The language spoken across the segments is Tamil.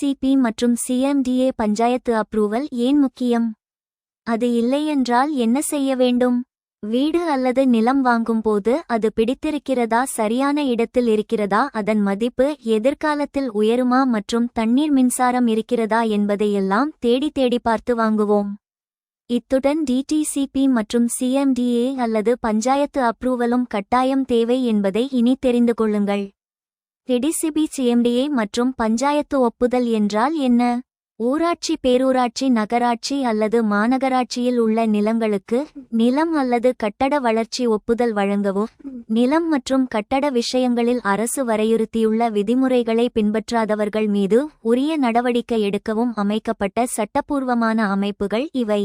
டிசிபி மற்றும் சிஎம்டிஏ பஞ்சாயத்து அப்ரூவல் ஏன் முக்கியம்? அது இல்லையென்றால் என்ன செய்ய வேண்டும்? வீடு அல்லது நிலம் வாங்கும்போது அது பிடித்திருக்கிறதா சரியான இடத்தில் இருக்கிறதா அதன் மதிப்பு எதிர்காலத்தில் உயருமா மற்றும் தண்ணீர் மின்சாரம் இருக்கிறதா என்பதையெல்லாம் தேடி தேடி பார்த்து வாங்குவோம். இத்துடன் டிடிசிபி மற்றும் சிஎம்டிஏ அல்லது பஞ்சாயத்து அப்ரூவலும் கட்டாயம் தேவை என்பதை இனி தெரிந்து கொள்ளுங்கள். டிடிசிபி சிஎம்டிஏ மற்றும் பஞ்சாயத்து ஒப்புதல் என்றால் என்ன? ஊராட்சி பேரூராட்சி நகராட்சி அல்லது மாநகராட்சியில் உள்ள நிலங்களுக்கு நிலம் அல்லது கட்டட வளர்ச்சி ஒப்புதல் வழங்கவும் நிலம் மற்றும் கட்டட விஷயங்களில் அரசு வரையுறுத்தியுள்ள விதிமுறைகளை பின்பற்றாதவர்கள் மீது உரிய நடவடிக்கை எடுக்கவும் அமைக்கப்பட்ட சட்டப்பூர்வமான அமைப்புகள் இவை.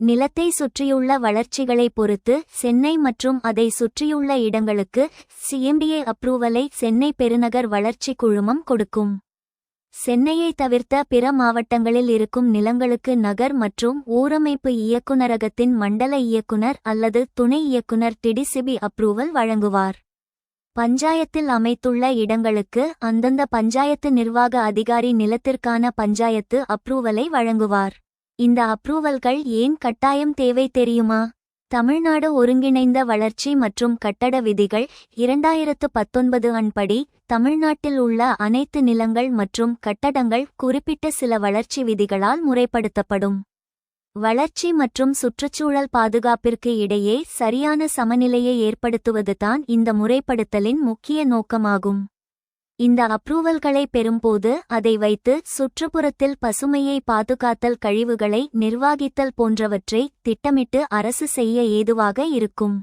நிலத்தை சுற்றியுள்ள வளர்ச்சிகளை பொறுத்து சென்னை மற்றும் அதை சுற்றியுள்ள இடங்களுக்கு சிஎம்டிஏ அப்ரூவலை சென்னை பெருநகர் வளர்ச்சி குழுமம் கொடுக்கும். சென்னையை தவிர்த்த பிற மாவட்டங்களில் இருக்கும் நிலங்களுக்கு நகர் மற்றும் ஊரமைப்பு இயக்குநரகத்தின் மண்டல இயக்குனர் அல்லது துணை இயக்குனர் டிடிசிபி அப்ரூவல் வழங்குவார். பஞ்சாயத்தில் அமைத்துள்ள இடங்களுக்கு அந்தந்த பஞ்சாயத்து நிர்வாக அதிகாரி நிலத்திற்கான பஞ்சாயத்து அப்ரூவலை வழங்குவார். இந்த அப்ரூவல்கள் ஏன் கட்டாயம் தேவை தெரியுமா? தமிழ்நாடு ஒருங்கிணைந்த வளர்ச்சி மற்றும் கட்டட விதிகள் இரண்டாயிரத்து பத்தொன்பது அன்படி தமிழ்நாட்டில் உள்ள அனைத்து நிலங்கள் மற்றும் கட்டடங்கள் குறிப்பிட்ட சில வளர்ச்சி விதிகளால் முறைப்படுத்தப்படும். வளர்ச்சி மற்றும் சுற்றுச்சூழல் பாதுகாப்பிற்கு இடையே சரியான சமநிலையை ஏற்படுத்துவதுதான் இந்த முறைப்படுத்தலின் முக்கிய நோக்கமாகும். இந்த அப்ரூவல்களை பெறும்போது அதை வைத்து சுற்றுப்புறத்தில் பசுமையை பாதுகாத்தல் கழிவுகளை நிர்வாகித்தல் போன்றவற்றை திட்டமிட்டு அரசு செய்ய ஏதுவாக இருக்கும்.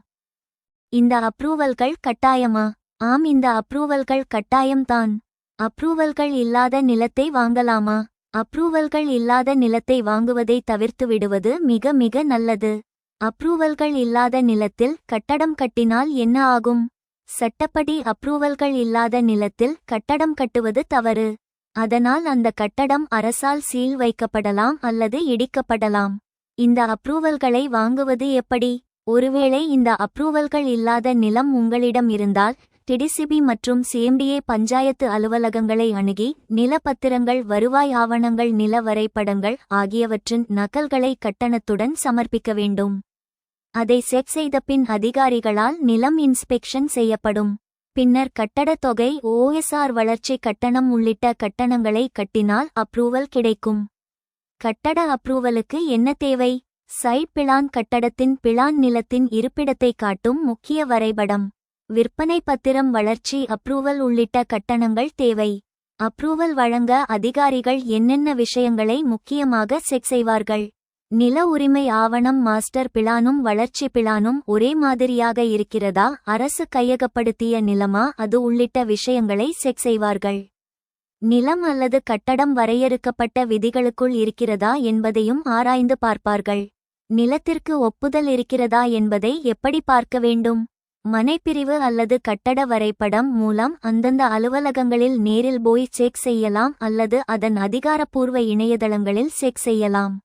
இந்த அப்ரூவல்கள் கட்டாயமா? ஆம் இந்த அப்ரூவல்கள் கட்டாயம்தான். அப்ரூவல்கள் இல்லாத நிலத்தை வாங்கலாமா? அப்ரூவல்கள் இல்லாத நிலத்தை வாங்குவதை தவிர்த்து விடுவது மிக மிக நல்லது. அப்ரூவல்கள் இல்லாத நிலத்தில் கட்டடம் கட்டினால் என்ன ஆகும்? சட்டப்படி அப்ரூவல்கள் இல்லாத நிலத்தில் கட்டடம் கட்டுவது தவறு. அதனால் அந்த கட்டடம் அரசால் சீல் வைக்கப்படலாம் அல்லது இடிக்கப்படலாம். இந்த அப்ரூவல்களை வாங்குவது எப்படி? ஒருவேளை இந்த அப்ரூவல்கள் இல்லாத நிலம் உங்களிடம் இருந்தால் டிடிசிபி மற்றும் சிஎம்டிஏ பஞ்சாயத்து அலுவலகங்களை அணுகி நிலப்பத்திரங்கள் வருவாய் ஆவணங்கள் நில வரைபடங்கள் ஆகியவற்றின் நகல்களை கட்டணத்துடன் சமர்ப்பிக்க வேண்டும். அதை செக் செய்த பின் அதிகாரிகளால் நிலம் இன்ஸ்பெக்ஷன் செய்யப்படும். பின்னர் கட்டடத் தொகை ஓஎஸ்ஆர் வளர்ச்சி கட்டணம் உள்ளிட்ட கட்டணங்களை கட்டினால் அப்ரூவல் கிடைக்கும். கட்டட அப்ரூவலுக்கு என்ன தேவை? சைட் பிளான் கட்டடத்தின் பிளான் நிலத்தின் இருப்பிடத்தை காட்டும் முக்கிய வரைபடம். விற்பனை பத்திரம் வளர்ச்சி அப்ரூவல் உள்ளிட்ட கட்டணங்கள் தேவை. அப்ரூவல் வழங்க அதிகாரிகள் என்னென்ன விஷயங்களை முக்கியமாக செக் செய்வார்கள்? நில உரிமை ஆவணம் மாஸ்டர் பிளானும் வளர்ச்சி பிளானும் ஒரே மாதிரியாக இருக்கிறதா? அரசு கையகப்படுத்திய நிலமா? அது உள்ளிட்ட விஷயங்களை செக் செய்வார்கள். நிலம் அல்லது கட்டடம் வரையறுக்கப்பட்ட விதிகளுக்குள் இருக்கிறதா என்பதையும் ஆராய்ந்து பார்ப்பார்கள். நிலத்திற்கு ஒப்புதல் இருக்கிறதா என்பதை எப்படி பார்க்க வேண்டும்? மனைப்பிரிவு அல்லது கட்டட வரைபடம் மூலம் அந்தந்த அலுவலகங்களில் நேரில் போய் செக் செய்யலாம் அல்லது அதன் அதிகாரப்பூர்வ இணையதளங்களில் செக் செய்யலாம்.